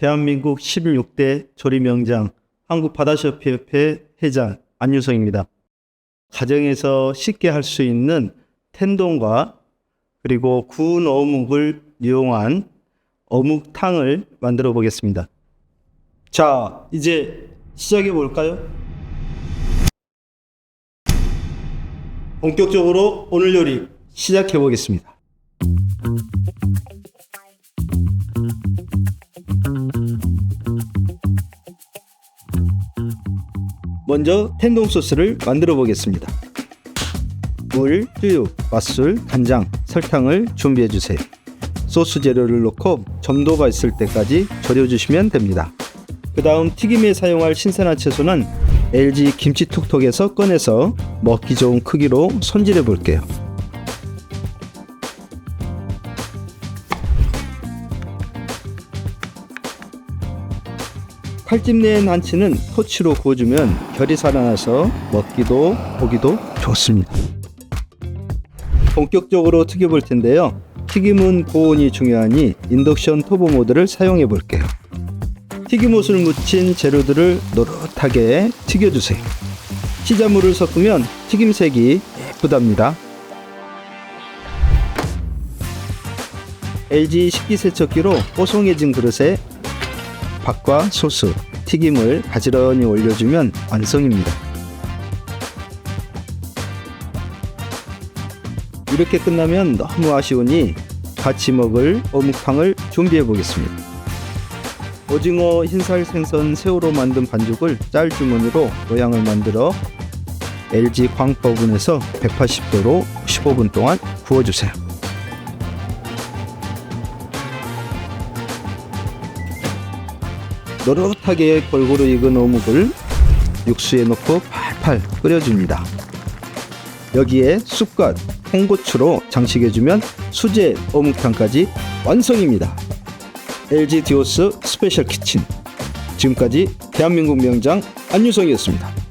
대한민국 16대 조리명장 한국바다협회 회장 안유성입니다. 가정에서 쉽게 할 수 있는 텐동과 그리고 구운 어묵을 이용한 어묵탕을 만들어 보겠습니다. 자, 이제 시작해 볼까요? 본격적으로 오늘 요리 시작해 보겠습니다. 먼저 텐동 소스를 만들어 보겠습니다. 물, 수육, 맛술, 간장, 설탕을 준비해 주세요. 소스 재료를 넣고 점도가 있을 때까지 절여 주시면 됩니다. 그 다음 튀김에 사용할 신선한 채소는 LG 김치톡톡에서 꺼내서 먹기 좋은 크기로 손질해 볼게요. 칼집 낸 한치는 토치로 구워주면 결이 살아나서 먹기도 보기도 좋습니다. 본격적으로 튀겨볼 텐데요. 튀김은 고온이 중요하니 인덕션 터보 모드를 사용해 볼게요. 튀김옷을 묻힌 재료들을 노릇하게 튀겨주세요. 치자물을 섞으면 튀김색이 예쁘답니다. LG 식기세척기로 뽀송해진 그릇에 밥과 소스, 튀김을 가지런히 올려주면 완성입니다. 이렇게 끝나면 너무 아쉬우니 같이 먹을 어묵탕을 준비해 보겠습니다. 오징어, 흰살 생선, 새우로 만든 반죽을 짤 주머니로 모양을 만들어 LG 광포분에서 180도로 15분 동안 구워주세요. 노릇하게 골고루 익은 어묵을 육수에 넣고 팔팔 끓여줍니다. 여기에 쑥갓, 홍고추로 장식해주면 수제 어묵탕까지 완성입니다. LG 디오스 스페셜 키친 지금까지 대한민국 명장 안유성이었습니다.